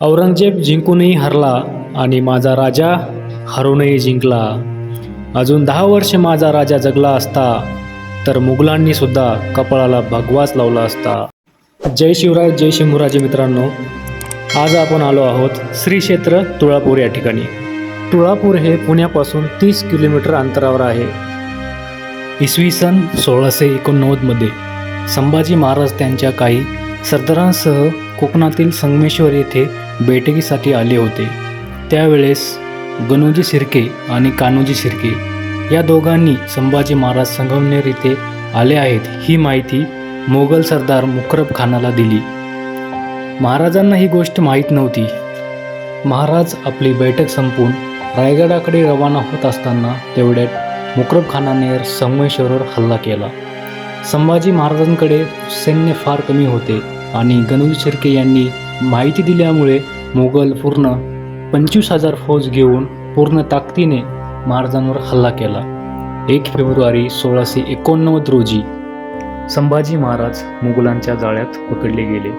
औरंगजेब जिंकूनही हरला आणि माझा राजा हरूनही जिंकला. अजून दहा वर्ष माझा राजा जगला असता तर मुघलांनी सुद्धा कपाळाला भगवाच लावला असता. जय शिवराय जय शंभूराजे मित्रांनो आज आपण आलो आहोत श्री क्षेत्र तुळापूर या ठिकाणी. तुळापूर हे पुण्यापासून तीस किलोमीटर अंतरावर आहे. इसवी सन सोळाशे एकोणनव्वदमध्ये संभाजी महाराज त्यांच्या काही सरदारांसह कोकणातील संगमेश्वर येथे बैठकीसाठी आले होते. त्यावेळेस गणोजी शिर्के आणि कान्होजी शिर्के या दोघांनी संभाजी महाराज संगमनेर येथे आले आहेत ही माहिती मोगल सरदार मुकरब खानाला दिली. महाराजांना ही गोष्ट माहीत नव्हती. महाराज आपली बैठक संपून रायगडाकडे रवाना होत असताना तेवढ्यात मुकरब खानाने संगमेश्वरवर हल्ला केला. संभाजी महाराजांकडे सैन्य फार कमी होते आणि गणोजी शिर्के यांनी माहिती दिल्यामुळे मोगल पूर्ण पंचवीस हजार फौज घेऊन पूर्ण ताकदीने महाराजांवर हल्ला केला. एक फेब्रुवारी सोळाशे एकोणनव्वद रोजी संभाजी महाराज मुघलांच्या जाळ्यात पकडले गेले.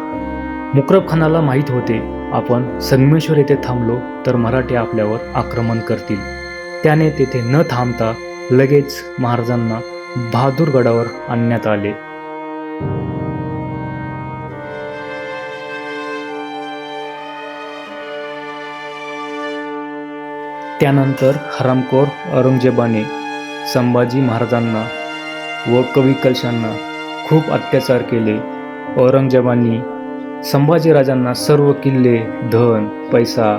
मुकरब खानाला माहीत होते आपण संगमेश्वर येथे थांबलो तर मराठी आपल्यावर आक्रमण करतील. त्याने तेथे न थांबता लगेच महाराजांना बहादूरगडावर आणण्यात आले. त्यानंतर हरामखोर औरंगजेबाने संभाजी महाराजांना व कवी कलशांना खूप अत्याचार केले. औरंगजेबांनी संभाजीराजांना सर्व किल्ले धन पैसा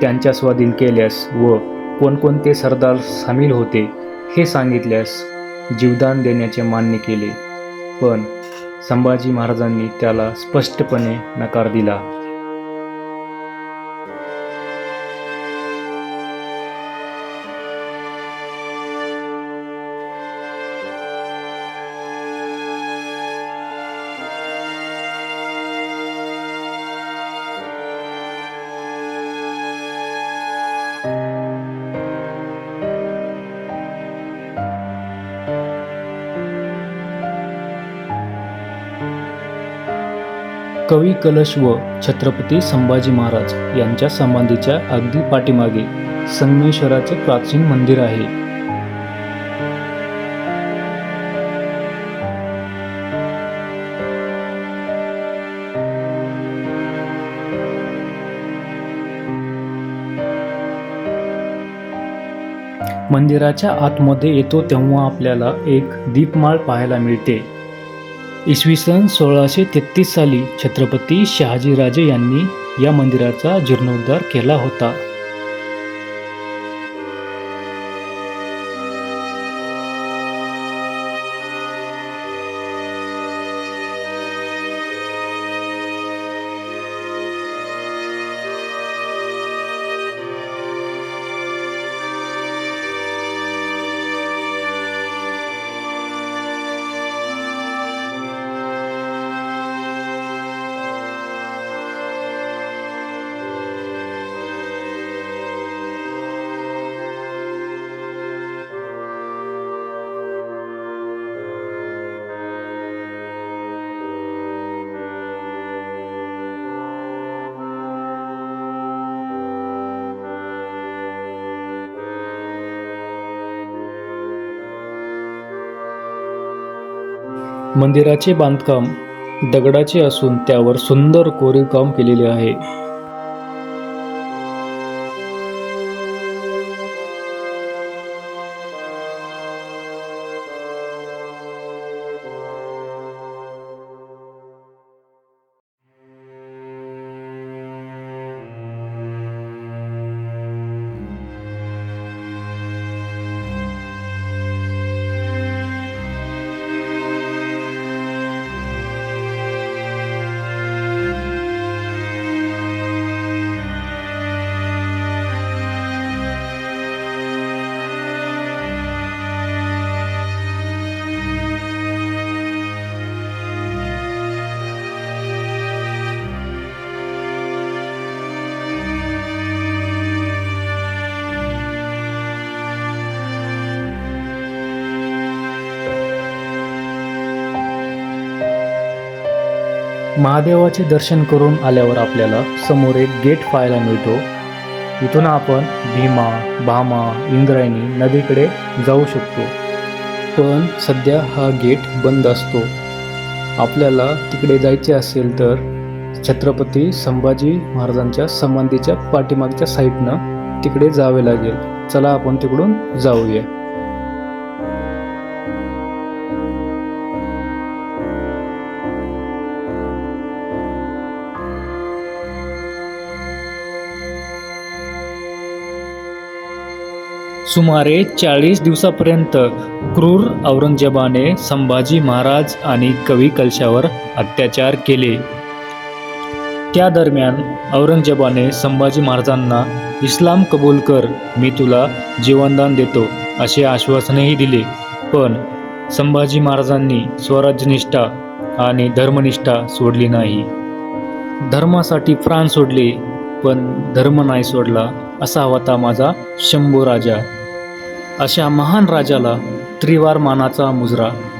त्यांच्या स्वाधीन केल्यास व कोणकोणते सरदार सामील होते हे सांगितल्यास जीवदान देण्याचे मान्य केले. पण संभाजी महाराजांनी त्याला स्पष्टपणे नकार दिला. कवी कलश व छत्रपती संभाजी महाराज यांच्या समाधीच्या अगदी पाठीमागे संगमेश्वराचे प्राचीन मंदिर आहे. मंदिराच्या आतमध्ये येतो तेव्हा आपल्याला एक दीपमाळ पाहायला मिळते. इसवी सन सोळाशे तेहतीस साली छत्रपती शहाजीराजे यांनी या मंदिराचा जीर्णोद्धार केला होता. मंदिराचे बांधकाम दगडाचे असून त्यावर सुंदर कोरीवकाम केलेले आहे. महादेवाचे दर्शन करून आल्यावर आपल्याला समोर एक गेट पाहायला मिळतो. इथून आपण भीमा भामा इंद्रायणी नदीकडे जाऊ शकतो. पण सध्या हा गेट बंद असतो. आपल्याला तिकडे जायचे असेल तर छत्रपती संभाजी महाराजांच्या समाधीच्या पाठीमागच्या साईडनं तिकडे जावे लागेल. चला आपण तिकडून जाऊया. सुमारे चाळीस दिवसापर्यंत क्रूर औरंगजेबाने संभाजी महाराज आणि कवी कलशावर अत्याचार केले. त्या दरम्यान औरंगजेबाने संभाजी महाराजांना इस्लाम कबूल कर मी तुला जीवनदान देतो असे आश्वासनही दिले. पण संभाजी महाराजांनी स्वराज्यनिष्ठा आणि धर्मनिष्ठा सोडली नाही. धर्मासाठी प्राण सोडले पण धर्म नाही सोडला असा होता माझा शंभू राजा अशा महान राजाला त्रिवार मानाचा मुजरा.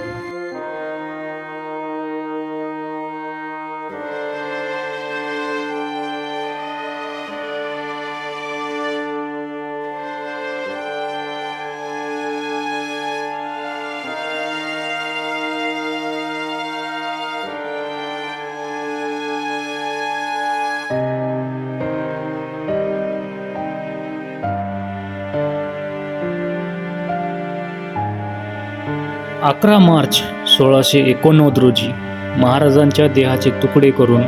अकरा मार्च सोळाशे एकोणनव्वद रोजी महाराजांच्या देहाचे तुकडे करून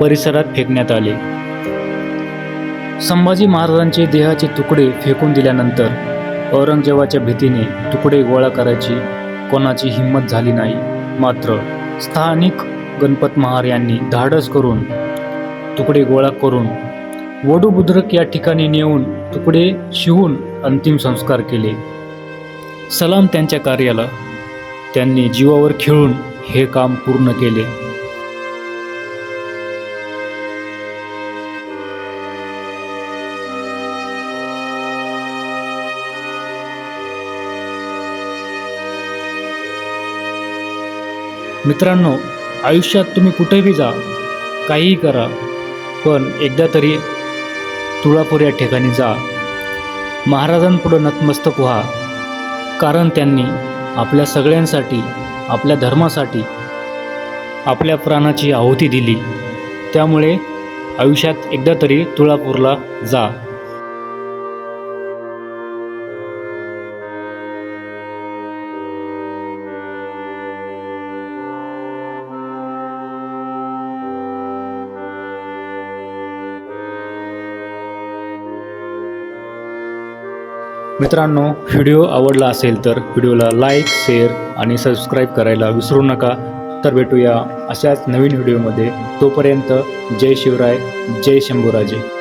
परिसरात फेकण्यात आले. संभाजी महाराजांचे देहाचे तुकडे फेकून दिल्यानंतर औरंगजेबाच्या भीतीने तुकडे गोळा करायची कोणाची हिंमत झाली नाही. मात्र स्थानिक गणपत महार यांनी धाडस करून तुकडे गोळा करून वडूबुद्रक या ठिकाणी नेऊन तुकडे शिवून अंतिम संस्कार केले. सलाम त्यांच्या कार्याला. त्यांनी जीवावर खेळून हे काम पूर्ण केले. मित्रांनो आयुष्यात तुम्ही कुठेही जा काहीही करा पण एकदा तरी तुळापूर या ठिकाणी जा. महाराजांपुढं नतमस्तक व्हा. कारण त्यांनी आपल्या सगळ्यांसाठी आपल्या धर्मासाठी आपल्या प्राणाची आहुती दिली. त्यामुळे आयुष्यात एकदा तरी तुळापूरला जा. मित्रांनो व्हिडिओ आवडला असेल तर व्हिडिओला लाईक शेअर आणि सबस्क्राईब करायला विसरू नका. तर भेटूया अशाच नवीन व्हिडिओमध्ये. तोपर्यंत जय शिवराय जय शंभूराजे.